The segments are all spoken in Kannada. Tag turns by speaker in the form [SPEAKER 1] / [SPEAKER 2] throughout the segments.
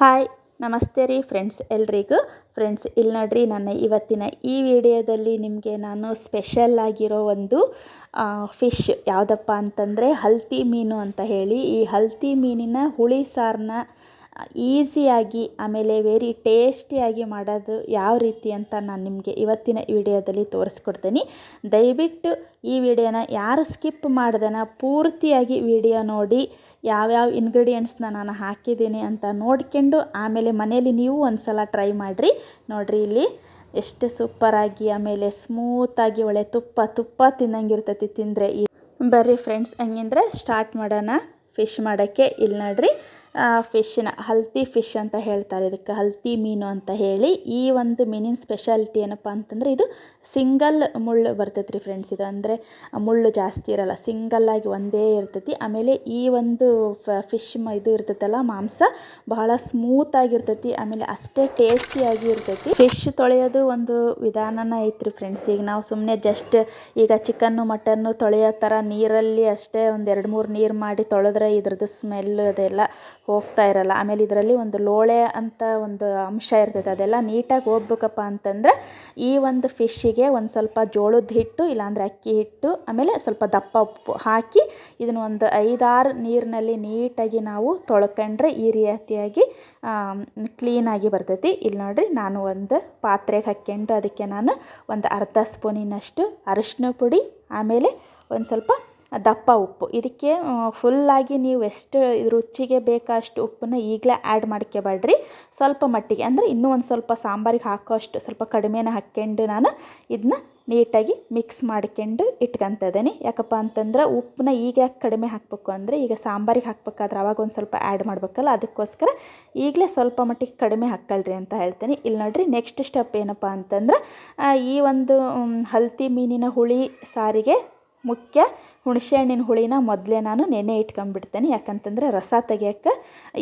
[SPEAKER 1] ಹಾಯ್, ನಮಸ್ತೆ ರೀ ಫ್ರೆಂಡ್ಸ್ ಎಲ್ರಿಗೂ. ಫ್ರೆಂಡ್ಸ್, ಇಲ್ಲಿ ನೋಡ್ರಿ ನನ್ನ ಇವತ್ತಿನ ಈ ವಿಡಿಯೋದಲ್ಲಿ ನಿಮಗೆ ನಾನು ಸ್ಪೆಷಲ್ ಆಗಿರೋ ಒಂದು ಫಿಶ್ ಯಾವುದಪ್ಪ ಅಂತಂದರೆ ಹಲ್ತಿ ಮೀನು ಅಂತ ಹೇಳಿ. ಈ ಹಲ್ತಿ ಮೀನಿನ ಹುಳಿ ಸಾರನ್ನ ಈಸಿಯಾಗಿ, ಆಮೇಲೆ ವೆರಿ ಟೇಸ್ಟಿಯಾಗಿ ಮಾಡೋದು ಯಾವ ರೀತಿ ಅಂತ ನಾನು ನಿಮಗೆ ಇವತ್ತಿನ ವಿಡಿಯೋದಲ್ಲಿ ತೋರಿಸ್ಕೊಡ್ತೀನಿ. ದಯವಿಟ್ಟು ಈ ವಿಡಿಯೋನ ಯಾರು ಸ್ಕಿಪ್ ಮಾಡ್ದನ ಪೂರ್ತಿಯಾಗಿ ವಿಡಿಯೋ ನೋಡಿ, ಯಾವ್ಯಾವ ಇಂಗ್ರೀಡಿಯೆಂಟ್ಸ್ನ ನಾನು ಹಾಕಿದ್ದೀನಿ ಅಂತ ನೋಡ್ಕೊಂಡು, ಆಮೇಲೆ ಮನೇಲಿ ನೀವು ಒಂದು ಸಲ ಟ್ರೈ ಮಾಡಿರಿ. ನೋಡಿರಿ ಇಲ್ಲಿ ಎಷ್ಟು ಸೂಪರಾಗಿ ಆಮೇಲೆ ಸ್ಮೂತಾಗಿ ಒಳ್ಳೆ ತುಪ್ಪ ತುಪ್ಪ ತಿನ್ನಂಗಿರ್ತೈತಿ ತಿಂದರೆ. ಬರ್ರಿ ಫ್ರೆಂಡ್ಸ್ ಹಂಗಿಂದ್ರೆ ಸ್ಟಾರ್ಟ್ ಮಾಡೋಣ. ಫಿಶ್ ಮಾಡೋಕ್ಕೆ ಇಲ್ಲಿ ನೋಡ್ರಿ. ಫಿಶ್ನ ಹಲ್ತಿ ಫಿಶ್ ಅಂತ ಹೇಳ್ತಾರೆ ಇದಕ್ಕೆ. ಹಲ್ತಿ ಮೀನು ಅಂತ ಹೇಳಿ. ಈ ಒಂದು ಮೀನಿನ ಸ್ಪೆಷಾಲಿಟಿ ಏನಪ್ಪ ಅಂತಂದರೆ ಇದು ಸಿಂಗಲ್ ಮುಳ್ಳು ಬರ್ತೈತೆ ರೀ ಫ್ರೆಂಡ್ಸ್ ಇದು ಅಂದರೆ ಮುಳ್ಳು ಜಾಸ್ತಿ ಇರಲ್ಲ ಸಿಂಗಲ್ಲಾಗಿ ಒಂದೇ ಇರ್ತೈತಿ. ಆಮೇಲೆ ಈ ಒಂದು ಫಿಶ್ ಇದು ಇರ್ತೈತಲ್ಲ, ಮಾಂಸ ಬಹಳ ಸ್ಮೂತ್ ಆಗಿರ್ತೈತಿ. ಆಮೇಲೆ ಅಷ್ಟೇ ಟೇಸ್ಟಿಯಾಗಿ ಇರ್ತೈತಿ. ಫಿಶ್ ತೊಳೆಯೋದು ಒಂದು ವಿಧಾನನ ಐತ್ರಿ ಫ್ರೆಂಡ್ಸ್ ಈಗ ನಾವು ಸುಮ್ಮನೆ ಜಸ್ಟ್ ಈಗ ಚಿಕನ್ನು ಮಟನ್ನು ತೊಳೆಯೋ ಥರ ನೀರಲ್ಲಿ ಅಷ್ಟೇ ಒಂದು ಎರಡು ಮೂರು ನೀರು ಮಾಡಿ ತೊಳೆದ್ರೆ ಇದ್ರದ್ದು ಸ್ಮೆಲ್ ಅದೆಲ್ಲ ಹೋಗ್ತಾ ಇರಲ್ಲ. ಆಮೇಲೆ ಇದರಲ್ಲಿ ಒಂದು ಲೋಳೆ ಅಂತ ಒಂದು ಅಂಶ ಇರ್ತೈತೆ, ಅದೆಲ್ಲ ನೀಟಾಗಿ ಹೋಗ್ಬೇಕಪ್ಪ ಅಂತಂದರೆ ಈ ಒಂದು ಫಿಶ್ಶಿಗೆ ಒಂದು ಸ್ವಲ್ಪ ಜೋಳದ ಹಿಟ್ಟು, ಇಲ್ಲಾಂದರೆ ಅಕ್ಕಿ ಹಿಟ್ಟು, ಆಮೇಲೆ ಸ್ವಲ್ಪ ದಪ್ಪ ಉಪ್ಪು ಹಾಕಿ ಇದನ್ನು ಒಂದು ಐದಾರು ನೀರಿನಲ್ಲಿ ನೀಟಾಗಿ ನಾವು ತೊಳ್ಕೊಂಡ್ರೆ ಈ ರೀತಿಯಾಗಿ ಕ್ಲೀನಾಗಿ ಬರ್ತೈತಿ. ಇಲ್ಲಿ ನೋಡಿರಿ ನಾನು ಒಂದು ಪಾತ್ರೆಗೆ ಹಾಕ್ಕೊಂಡು ಅದಕ್ಕೆ ನಾನು ಒಂದು ಅರ್ಧ ಸ್ಪೂನಿನಷ್ಟು ಅರಿಶಿನ ಪುಡಿ, ಆಮೇಲೆ ಒಂದು ಸ್ವಲ್ಪ ದಪ್ಪ ಉಪ್ಪು. ಇದಕ್ಕೆ ಫುಲ್ಲಾಗಿ ನೀವು ಎಷ್ಟು ರುಚಿಗೆ ಬೇಕಷ್ಟು ಉಪ್ಪನ್ನ ಈಗಲೇ ಆ್ಯಡ್ ಮಾಡ್ಕೋಬೇಡ್ರಿ ಸ್ವಲ್ಪ ಮಟ್ಟಿಗೆ. ಅಂದರೆ ಇನ್ನೂ ಒಂದು ಸ್ವಲ್ಪ ಸಾಂಬಾರಿಗೆ ಹಾಕೋ ಅಷ್ಟು ಸ್ವಲ್ಪ ಕಡಿಮೆನ ಹಾಕ್ಕೊಂಡು ನಾನು ಇದನ್ನ ನೀಟಾಗಿ ಮಿಕ್ಸ್ ಮಾಡ್ಕೊಂಡು ಇಟ್ಕೊತಿದ್ದೀನಿ ಯಾಕಪ್ಪ ಅಂತಂದ್ರೆ ಉಪ್ಪನ್ನ ಈಗ ಯಾಕೆ ಕಡಿಮೆ ಹಾಕಬೇಕು ಅಂದರೆ ಈಗ ಸಾಂಬಾರಿಗೆ ಹಾಕ್ಬೇಕಾದ್ರೆ ಅವಾಗ ಒಂದು ಸ್ವಲ್ಪ ಆ್ಯಡ್ ಮಾಡಬೇಕಲ್ಲ, ಅದಕ್ಕೋಸ್ಕರ ಈಗಲೇ ಸ್ವಲ್ಪ ಮಟ್ಟಿಗೆ ಕಡಿಮೆ ಹಾಕ್ಕೊಳ್ರಿ ಅಂತ ಹೇಳ್ತೀನಿ. ಇಲ್ಲಿ ನೋಡಿರಿ ನೆಕ್ಸ್ಟ್ ಸ್ಟೆಪ್ ಏನಪ್ಪ ಅಂತಂದ್ರೆ ಈ ಒಂದು ಹಲ್ತಿ ಮೀನಿನ ಹುಳಿ ಸಾರಿಗೆ ಮುಖ್ಯ. ಹುಣಸೆ ಹಣ್ಣಿನ ಹುಳಿನ ಮೊದಲೇ ನಾನು ನೆನೆ ಇಟ್ಕೊಂಡ್ಬಿಡ್ತೇನೆ. ಯಾಕಂತಂದರೆ ರಸ ತೆಗಿಯೋಕ್ಕೆ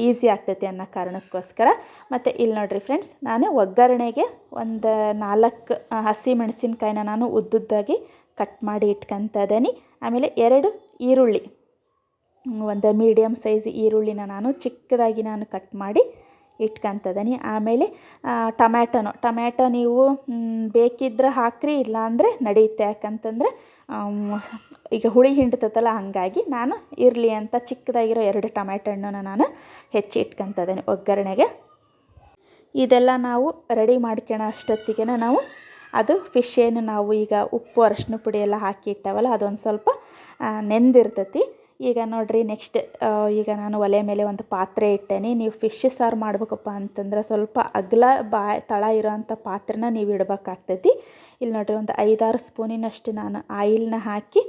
[SPEAKER 1] ಈಸಿ ಆಗ್ತೈತಿ ಅನ್ನೋ ಕಾರಣಕ್ಕೋಸ್ಕರ. ಮತ್ತು ಇಲ್ಲಿ ನೋಡಿರಿ ಫ್ರೆಂಡ್ಸ್ ನಾನು ಒಗ್ಗರಣೆಗೆ ಒಂದು ನಾಲ್ಕು ಹಸಿ ಮೆಣಸಿನ್ಕಾಯಿನ ನಾನು ಉದ್ದುದ್ದಾಗಿ ಕಟ್ ಮಾಡಿ ಇಟ್ಕೊತ ಇದ್ದೀನಿ. ಆಮೇಲೆ ಎರಡು ಈರುಳ್ಳಿ, ಒಂದು ಮೀಡಿಯಮ್ ಸೈಜ್ ಈರುಳ್ಳಿನ ನಾನು ಚಿಕ್ಕದಾಗಿ ನಾನು ಕಟ್ ಮಾಡಿ ಇಟ್ಕೊತ ಇದ್ದೀನಿ ಆಮೇಲೆ ಟಮ್ಯಾಟೊನು, ಟಮ್ಯಾಟೊ ನೀವು ಬೇಕಿದ್ರೆ ಹಾಕ್ರಿ, ಇಲ್ಲಾಂದರೆ ನಡೆಯುತ್ತೆ ಯಾಕಂತಂದರೆ ಈಗ ಹುಳಿ ಹಿಂಡ್ತೈತಲ್ಲ, ಹಾಗಾಗಿ ನಾನು ಇರಲಿ ಅಂತ ಚಿಕ್ಕದಾಗಿರೋ ಎರಡು ಟೊಮ್ಯಾಟೊ ಹಣ್ಣನ್ನು ನಾನು ಹೆಚ್ಚಿ ಇಟ್ಕೊತ ಇದ್ದೀನಿ ಒಗ್ಗರಣೆಗೆ. ಇದೆಲ್ಲ ನಾವು ರೆಡಿ ಮಾಡ್ಕೊಳ್ಳೋ ಅಷ್ಟೊತ್ತಿಗೆ ನಾವು ಅದು ಫಿಶ್ ಏನು ನಾವು ಈಗ ಉಪ್ಪು ಅರಶಿನ ಪುಡಿ ಎಲ್ಲ ಹಾಕಿ ಇಟ್ಟವಲ್ಲ, ಅದೊಂದು ಸ್ವಲ್ಪ ನೆಂದಿರ್ತೈತಿ. ಈಗ ನೋಡಿರಿ ನೆಕ್ಸ್ಟ್ ಈಗ ನಾನು ಒಲೆ ಮೇಲೆ ಒಂದು ಪಾತ್ರೆ ಇಟ್ಟೇನಿ. ನೀವು ಫಿಶ್ ಸಾರು ಮಾಡ್ಬೇಕಪ್ಪ ಅಂತಂದ್ರೆ ಸ್ವಲ್ಪ ಅಗಲ ಬಾಯಿ ತಳ ಇರೋವಂಥ ಪಾತ್ರೆನ ನೀವು ಇಡಬೇಕಾಗ್ತೈತಿ. ಇಲ್ಲಿ ನೋಡಿರಿ ಒಂದು ಐದಾರು ಸ್ಪೂನಿನಷ್ಟು ನಾನು ಆಯಿಲ್ನ ಹಾಕಿ,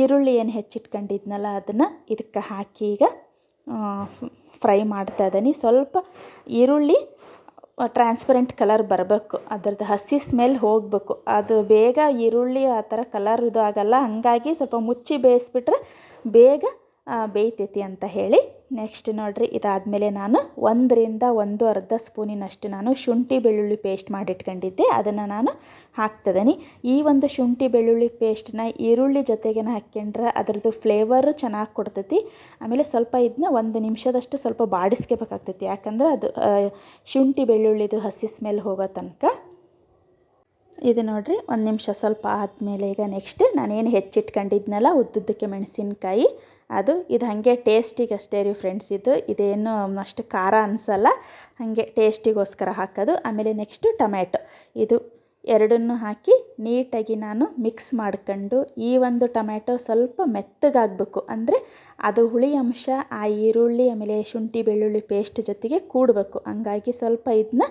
[SPEAKER 1] ಈರುಳ್ಳಿ ಏನು ಹೆಚ್ಚಿಟ್ಕೊಂಡಿದ್ನಲ್ಲ ಅದನ್ನು ಇದಕ್ಕೆ ಹಾಕಿ ಈಗ ಫ್ರೈ ಮಾಡ್ತಾ ಇದ್ದೀನಿ. ಸ್ವಲ್ಪ ಈರುಳ್ಳಿ ಟ್ರಾನ್ಸ್ಪರೆಂಟ್ ಕಲರ್ ಬರಬೇಕು. ಅದರದ್ದು ಹಸಿ ಸ್ಮೆಲ್ ಹೋಗಬೇಕು. ಅದು ಬೇಗ ಈರುಳ್ಳಿ ಆ ಥರ ಕಲರ್ ಇದು ಆಗಲ್ಲ. ಹಾಗಾಗಿ ಸ್ವಲ್ಪ ಮುಚ್ಚಿ ಬೇಯಿಸ್ಬಿಟ್ರೆ ಬೇಗ ಬೇಯ್ತೈತಿ ಅಂತ ಹೇಳಿ ನೆಕ್ಸ್ಟ್ ನೋಡಿರಿ, ಇದಾದಮೇಲೆ ನಾನು ಒಂದರಿಂದ ಒಂದು ಅರ್ಧ ಸ್ಪೂನಿನಷ್ಟು ನಾನು ಶುಂಠಿ ಬೆಳ್ಳುಳ್ಳಿ ಪೇಸ್ಟ್ ಮಾಡಿಟ್ಕೊಂಡಿದ್ದೆ. ಅದನ್ನು ನಾನು ಹಾಕ್ತಿದ್ದೀನಿ ಈ ಒಂದು ಶುಂಠಿ ಬೆಳ್ಳುಳ್ಳಿ ಪೇಸ್ಟ್ನ ಈರುಳ್ಳಿ ಜೊತೆಗೆ ಹಾಕ್ಕೊಂಡ್ರೆ ಅದರದ್ದು ಫ್ಲೇವರು ಚೆನ್ನಾಗಿ ಕೊಡ್ತೈತಿ. ಆಮೇಲೆ ಸ್ವಲ್ಪ ಇದನ್ನ ಒಂದು ನಿಮಿಷದಷ್ಟು ಸ್ವಲ್ಪ ಬಾಡಿಸ್ಕೋಬೇಕಾಗ್ತೈತಿ. ಯಾಕಂದ್ರೆ ಅದು ಶುಂಠಿ ಬೆಳ್ಳುಳ್ಳಿದು ಹಸಿ ಸ್ಮೆಲ್ ಹೋಗೋ ತನಕ ಇದು ನೋಡಿರಿ, ಒಂದು ನಿಮಿಷ ಸ್ವಲ್ಪ ಆದಮೇಲೆ ಈಗ ನೆಕ್ಸ್ಟ್ ನಾನೇನು ಹೆಚ್ಚಿಟ್ಕೊಂಡಿದ್ನಲ್ಲ ಉದ್ದುದ್ದಕ್ಕೆ ಮೆಣಸಿನ್ಕಾಯಿ, ಅದು ಇದು ಹಾಗೆ ಟೇಸ್ಟಿಗೆ ಅಷ್ಟೇ ರೀ ಫ್ರೆಂಡ್ಸ್ ಇದು. ಇದೇನು ಅಷ್ಟು ಖಾರ ಅನಿಸಲ್ಲ, ಹಾಗೆ ಟೇಸ್ಟಿಗೋಸ್ಕರ ಹಾಕೋದು. ಆಮೇಲೆ ನೆಕ್ಸ್ಟು ಟೊಮ್ಯಾಟೊ. ಇದು ಎರಡನ್ನೂ ಹಾಕಿ ನೀಟಾಗಿ ನಾನು ಮಿಕ್ಸ್ ಮಾಡ್ಕೊಂಡು ಈ ಒಂದು ಟೊಮ್ಯಾಟೊ ಸ್ವಲ್ಪ ಮೆತ್ತಗಾಗಬೇಕು. ಅಂದರೆ ಅದು ಹುಳಿ ಅಂಶ, ಆ ಈರುಳ್ಳಿ, ಆಮೇಲೆ ಶುಂಠಿ, ಬೆಳ್ಳುಳ್ಳಿ ಪೇಸ್ಟ್ ಜೊತೆಗೆ ಕೂಡಬೇಕು. ಹಂಗಾಗಿ ಸ್ವಲ್ಪ ಇದನ್ನ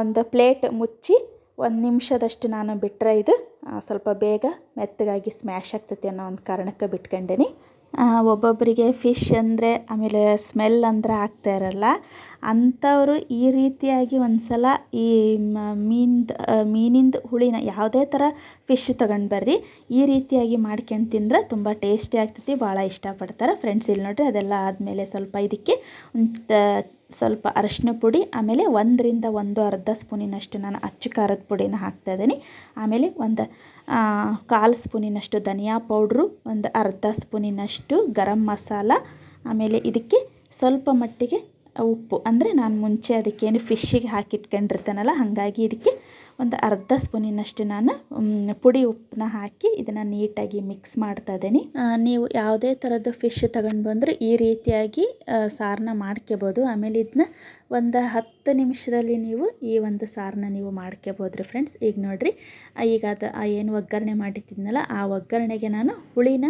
[SPEAKER 1] ಒಂದು ಪ್ಲೇಟ್ ಮುಚ್ಚಿ ಒಂದು ನಿಮಿಷದಷ್ಟು ನಾನು ಬಿಟ್ಟರೆ ಇದು ಸ್ವಲ್ಪ ಬೇಗ ಮೆತ್ತಗಾಗಿ ಸ್ಮ್ಯಾಶ್ ಆಗ್ತೈತಿ ಅನ್ನೋ ಒಂದು ಕಾರಣಕ್ಕೆ ಬಿಟ್ಕೊಂಡೇನಿ. ಒಬ್ಬೊಬ್ಬರಿಗೆ ಫಿಶ್ ಅಂದರೆ, ಆಮೇಲೆ ಸ್ಮೆಲ್ ಅಂದರೆ ಆಗ್ತಾ ಇರಲ್ಲ. ಅಂಥವರು ಈ ರೀತಿಯಾಗಿ ಒಂದು ಸಲ ಈ ಮೀನ್ದು ಮೀನಿಂದು ಹುಳಿನ ಯಾವುದೇ ಥರ ಫಿಶ್ ತಗೊಂಡು ಬರ್ರಿ. ಈ ರೀತಿಯಾಗಿ ಮಾಡ್ಕೊಂಡು ತಿಂದರೆ ತುಂಬ ಟೇಸ್ಟಿ ಆಗ್ತೈತಿ, ಭಾಳ ಇಷ್ಟಪಡ್ತಾರೆ. ಫ್ರೆಂಡ್ಸ್ ಇಲ್ಲಿ ನೋಡಿರಿ, ಅದೆಲ್ಲ ಆದಮೇಲೆ ಸ್ವಲ್ಪ ಇದಕ್ಕೆ ಸ್ವಲ್ಪ ಅರಶಿನ ಪುಡಿ, ಆಮೇಲೆ ಒಂದರಿಂದ ಒಂದು ಅರ್ಧ ಸ್ಪೂನಿನಷ್ಟು ನಾನು ಅಚ್ಚು ಖಾರದ ಪುಡಿನ ಹಾಕ್ತಾ ಇದ್ದೀನಿ. ಆಮೇಲೆ ಒಂದು ಕಾಲು ಸ್ಪೂನಿನಷ್ಟು ಧನಿಯಾ ಪೌಡ್ರು, ಒಂದು ಅರ್ಧ ಸ್ಪೂನಿನಷ್ಟು ಗರಂ ಮಸಾಲ, ಆಮೇಲೆ ಇದಕ್ಕೆ ಸ್ವಲ್ಪ ಮಟ್ಟಿಗೆ ಉಪ್ಪು. ಅಂದರೆ ನಾನು ಮುಂಚೆ ಅದಕ್ಕೇನು ಫಿಶ್ಶಿಗೆ ಹಾಕಿಟ್ಕೊಂಡಿರ್ತಾನಲ್ಲ, ಹಾಗಾಗಿ ಇದಕ್ಕೆ ಒಂದು ಅರ್ಧ ಸ್ಪೂನಿನಷ್ಟು ನಾನು ಪುಡಿ ಉಪ್ಪನ್ನ ಹಾಕಿ ಇದನ್ನು ನೀಟಾಗಿ ಮಿಕ್ಸ್ ಮಾಡ್ತಾ ಇದ್ದೀನಿ. ನೀವು ಯಾವುದೇ ಥರದ್ದು ಫಿಶ್ ತಗೊಂಡು ಬಂದರೂ ಈ ರೀತಿಯಾಗಿ ಸಾರನ್ನ ಮಾಡ್ಕೋಬೋದು. ಆಮೇಲೆ ಇದನ್ನ ಒಂದು ಹತ್ತು ನಿಮಿಷದಲ್ಲಿ ನೀವು ಈ ಒಂದು ಸಾರನ್ನ ನೀವು ಮಾಡ್ಕೋಬೋದು ರೀ ಫ್ರೆಂಡ್ಸ್ ಈಗ ನೋಡಿರಿ ಈಗ ಅದು ಏನು ಒಗ್ಗರಣೆ ಮಾಡಿಟ್ಟಿದ್ನಲ್ಲ, ಆ ಒಗ್ಗರಣೆಗೆ ನಾನು ಹುಳಿನ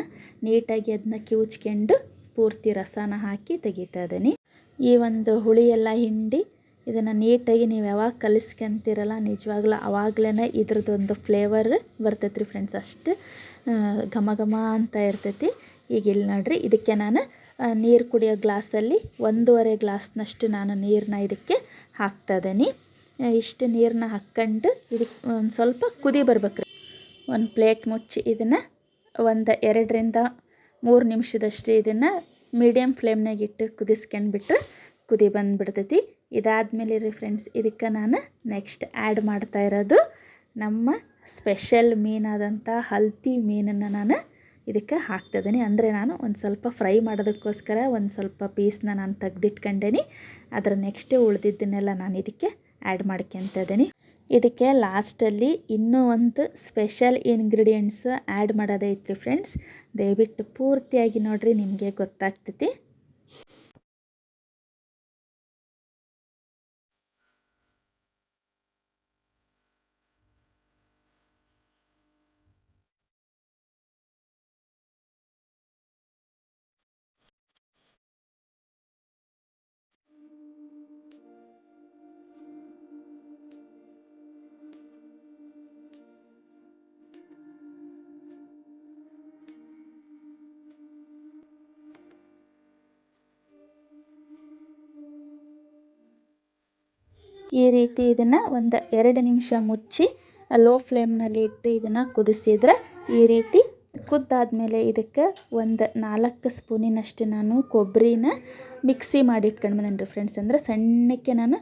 [SPEAKER 1] ನೀಟಾಗಿ ಅದನ್ನ ಕಿವುಚ್ಕೊಂಡು ಪೂರ್ತಿ ರಸನ ಹಾಕಿ ತೆಗಿತಾ ಇದ್ದೀನಿ. ಈ ಒಂದು ಹುಳಿ ಎಲ್ಲ ಹಿಂಡಿ ಇದನ್ನು ನೀಟಾಗಿ ನೀವು ಯಾವಾಗ ಕಲಿಸ್ಕೊಂತೀರಲ್ಲ ನಿಜವಾಗ್ಲೂ ಅವಾಗಲೇ ಇದ್ರದ್ದೊಂದು ಫ್ಲೇವರ್ ಬರ್ತೈತೆ ಫ್ರೆಂಡ್ಸ್ ಅಷ್ಟು. ಘಮ ಘಮ ಅಂತ ಇರ್ತೈತಿ. ಈಗ ಇಲ್ಲಿ ನೋಡಿರಿ, ಇದಕ್ಕೆ ನಾನು ನೀರು ಕುಡಿಯೋ ಗ್ಲಾಸಲ್ಲಿ ಒಂದೂವರೆ ಗ್ಲಾಸ್ನಷ್ಟು ನಾನು ನೀರನ್ನ ಇದಕ್ಕೆ ಹಾಕ್ತಾ ಇದ್ದೀನಿ. ಇಷ್ಟು ನೀರನ್ನ ಹಾಕ್ಕೊಂಡು ಇದಕ್ಕೆ ಒಂದು ಸ್ವಲ್ಪ ಕುದಿ ಬರ್ಬೇಕು ಒಂದು ಪ್ಲೇಟ್ ಮುಚ್ಚಿ ಇದನ್ನು ಒಂದು ಎರಡರಿಂದ ಮೂರು ನಿಮಿಷದಷ್ಟು ಇದನ್ನು ಮೀಡಿಯಮ್ ಫ್ಲೇಮ್ನಾಗ ಇಟ್ಟು ಕುದಿಸ್ಕೊಂಡ್ಬಿಟ್ಟು ಕುದಿ ಬಂದುಬಿಡ್ತೈತಿ. ಇದಾದಮೇಲೆ ರೀ ಫ್ರೆಂಡ್ಸ್, ಇದಕ್ಕೆ ನಾನು ನೆಕ್ಸ್ಟ್ ಆ್ಯಡ್ ಮಾಡ್ತಾ ಇರೋದು ನಮ್ಮ ಸ್ಪೆಷಲ್ ಮೀನಾದಂಥ ಹಲ್ತಿ ಮೀನನ್ನು ನಾನು ಇದಕ್ಕೆ ಹಾಕ್ತಿದ್ದೀನಿ. ಅಂದರೆ ನಾನು ಒಂದು ಸ್ವಲ್ಪ ಫ್ರೈ ಮಾಡೋದಕ್ಕೋಸ್ಕರ ಒಂದು ಸ್ವಲ್ಪ ಪೀಸ್ನ ನಾನು ತೆಗ್ದಿಟ್ಕೊಂಡೇನಿ. ಅದರ ನೆಕ್ಸ್ಟ್ ಉಳಿದಿದ್ದನ್ನೆಲ್ಲ ನಾನು ಇದಕ್ಕೆ ಆ್ಯಡ್ ಮಾಡ್ಕೊತ ಇದ್ದೀನಿ ಇದಕ್ಕೆ ಲಾಸ್ಟಲ್ಲಿ ಇನ್ನೂ ಒಂದು ಸ್ಪೆಷಲ್ ಇಂಗ್ರೀಡಿಯೆಂಟ್ಸ್ ಆ್ಯಡ್ ಮಾಡೋದೈತ್ರಿ ಫ್ರೆಂಡ್ಸ್. ದಯವಿಟ್ಟು ಪೂರ್ತಿಯಾಗಿ ನೋಡಿರಿ ನಿಮಗೆ ಗೊತ್ತಾಗ್ತೈತಿ. ಈ ರೀತಿ ಇದನ್ನು ಒಂದು ಎರಡು ನಿಮಿಷ ಮುಚ್ಚಿ ಲೋ ಫ್ಲೇಮ್ನಲ್ಲಿ ಇಟ್ಟು ಇದನ್ನು ಕುದಿಸಿದ್ರೆ ಈ ರೀತಿ ಕುದ್ದಾದಮೇಲೆ ಇದಕ್ಕೆ ಒಂದು ನಾಲ್ಕು ಸ್ಪೂನಿನಷ್ಟು ನಾನು ಕೊಬ್ಬರಿನ ಮಿಕ್ಸಿ ಮಾಡಿ ಇಟ್ಕೊಂಡು ಬಂದೇನಿ ರೀ ಫ್ರೆಂಡ್ಸ್ ಅಂದರೆ ಸಣ್ಣಕ್ಕೆ ನಾನು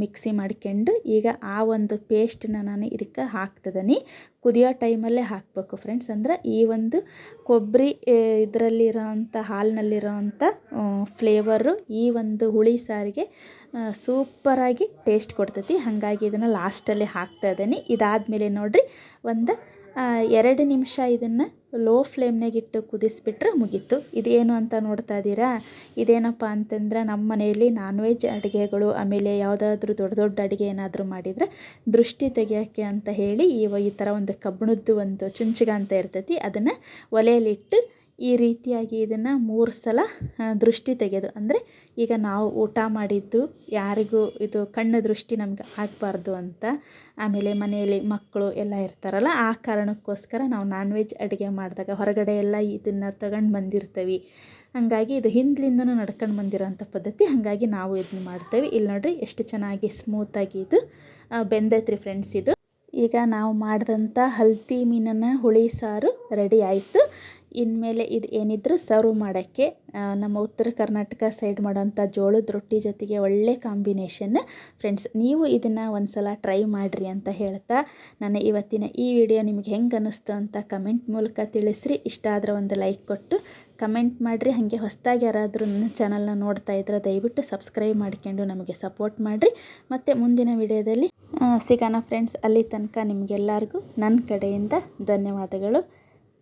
[SPEAKER 1] ಮಿಕ್ಸಿ ಮಾಡ್ಕೊಂಡು ಈಗ ಆ ಒಂದು ಪೇಸ್ಟನ್ನ ನಾನು ಇದಕ್ಕೆ ಹಾಕ್ತಿದ್ದೀನಿ ಕುದಿಯೋ ಟೈಮಲ್ಲೇ ಹಾಕಬೇಕು ಫ್ರೆಂಡ್ಸ್. ಅಂದರೆ ಈ ಒಂದು ಕೊಬ್ಬರಿ ಇದರಲ್ಲಿರೋ ಅಂಥ ಹಾಲಿನಲ್ಲಿರೋ ಅಂಥ ಫ್ಲೇವರು ಈ ಒಂದು ಹುಳಿ ಸಾರಿಗೆ ಸೂಪರಾಗಿ ಟೇಸ್ಟ್ ಕೊಡ್ತೈತಿ. ಹಾಗಾಗಿ ಇದನ್ನು ಲಾಸ್ಟಲ್ಲಿ ಹಾಕ್ತಾ ಇದ್ದೀನಿ ಇದಾದಮೇಲೆ ನೋಡಿರಿ, ಒಂದು ಎರಡು ನಿಮಿಷ ಇದನ್ನು ಲೋ ಫ್ಲೇಮ್ನಾಗಿಟ್ಟು ಕುದಿಸ್ಬಿಟ್ರೆ ಮುಗೀತು. ಇದೇನು ಅಂತ ನೋಡ್ತಾ ಇದ್ದೀರಾ? ಇದೇನಪ್ಪ ಅಂತಂದ್ರೆ ನಮ್ಮ ಮನೆಯಲ್ಲಿ ನಾನ್ ವೆಜ್ ಅಡುಗೆಗಳು, ಆಮೇಲೆ ಯಾವುದಾದ್ರೂ ದೊಡ್ಡ ದೊಡ್ಡ ಅಡುಗೆ ಏನಾದರೂ ಮಾಡಿದರೆ ದೃಷ್ಟಿ ತೆಗಿಯೋಕ್ಕೆ ಅಂತ ಹೇಳಿ ಈ ಈ ಥರ ಒಂದು ಕಬ್ಬಿಣದ್ದು ಒಂದು ಚುಂಚಗ ಅಂತ ಇರ್ತೈತಿ, ಅದನ್ನು ಒಲೆಯಲ್ಲಿಟ್ಟು ಈ ರೀತಿಯಾಗಿ ಇದನ್ನು ಮೂರು ಸಲ ದೃಷ್ಟಿ ತೆಗೆದು. ಅಂದರೆ ಈಗ ನಾವು ಊಟ ಮಾಡಿದ್ದು ಯಾರಿಗೂ ಇದು ಕಣ್ಣು ದೃಷ್ಟಿ ನಮ್ಗೆ ಆಗಬಾರ್ದು ಅಂತ. ಆಮೇಲೆ ಮನೆಯಲ್ಲಿ ಮಕ್ಕಳು ಎಲ್ಲ ಇರ್ತಾರಲ್ಲ, ಆ ಕಾರಣಕ್ಕೋಸ್ಕರ ನಾವು ನಾನ್ ವೆಜ್ ಅಡುಗೆ ಮಾಡಿದಾಗ ಹೊರಗಡೆ ಎಲ್ಲ ಇದನ್ನು ತಗೊಂಡು ಬಂದಿರ್ತೀವಿ. ಹಾಗಾಗಿ ಇದು ಹಿಂದ್ಲಿಂದನೂ ನಡ್ಕೊಂಡು ಬಂದಿರೋಂಥ ಪದ್ಧತಿ, ಹಾಗಾಗಿ ನಾವು ಇದನ್ನ ಮಾಡ್ತೇವೆ. ಇಲ್ಲಿ ನೋಡಿರಿ ಎಷ್ಟು ಚೆನ್ನಾಗಿ ಸ್ಮೂತಾಗಿ ಇದು ಬೆಂದೈತ್ರಿ ಫ್ರೆಂಡ್ಸ್ ಇದು. ಈಗ ನಾವು ಮಾಡಿದಂಥ ಹಲ್ತಿ ಮೀನನ್ನು ಹುಳಿ ಸಾರು ರೆಡಿ ಆಯಿತು. ಇನ್ಮೇಲೆ ಇದು ಏನಿದ್ರೂ ಸರ್ವ್ ಮಾಡೋಕ್ಕೆ ನಮ್ಮ ಉತ್ತರ ಕರ್ನಾಟಕ ಸೈಡ್ ಮಾಡೋಂಥ ಜೋಳದ ರೊಟ್ಟಿ ಜೊತೆಗೆ ಒಳ್ಳೆ ಕಾಂಬಿನೇಷನ್ ಫ್ರೆಂಡ್ಸ್ ನೀವು ಇದನ್ನು ಒಂದು ಸಲ ಟ್ರೈ ಮಾಡಿರಿ ಅಂತ ಹೇಳ್ತಾ ನನ್ನ ಇವತ್ತಿನ ಈ ವಿಡಿಯೋ ನಿಮಗೆ ಹೆಂಗೆ ಅನ್ನಿಸ್ತು ಅಂತ ಕಮೆಂಟ್ ಮೂಲಕ ತಿಳಿಸ್ರಿ. ಇಷ್ಟ ಆದರೆ ಒಂದು ಲೈಕ್ ಕೊಟ್ಟು ಕಮೆಂಟ್ ಮಾಡಿರಿ. ಹಾಗೆ ಹೊಸದಾಗಿ ಯಾರಾದರೂ ನನ್ನ ಚಾನಲ್ನ ನೋಡ್ತಾ ಇದ್ರೆ ದಯವಿಟ್ಟು ಸಬ್ಸ್ಕ್ರೈಬ್ ಮಾಡ್ಕೊಂಡು ನಮಗೆ ಸಪೋರ್ಟ್ ಮಾಡಿರಿ. ಮತ್ತು ಮುಂದಿನ ವಿಡಿಯೋದಲ್ಲಿ ಸಿಗೋಣ ಫ್ರೆಂಡ್ಸ್ ಅಲ್ಲಿ ತನಕ ನಿಮಗೆಲ್ಲರಿಗೂ ನನ್ನ ಕಡೆಯಿಂದ ಧನ್ಯವಾದಗಳು.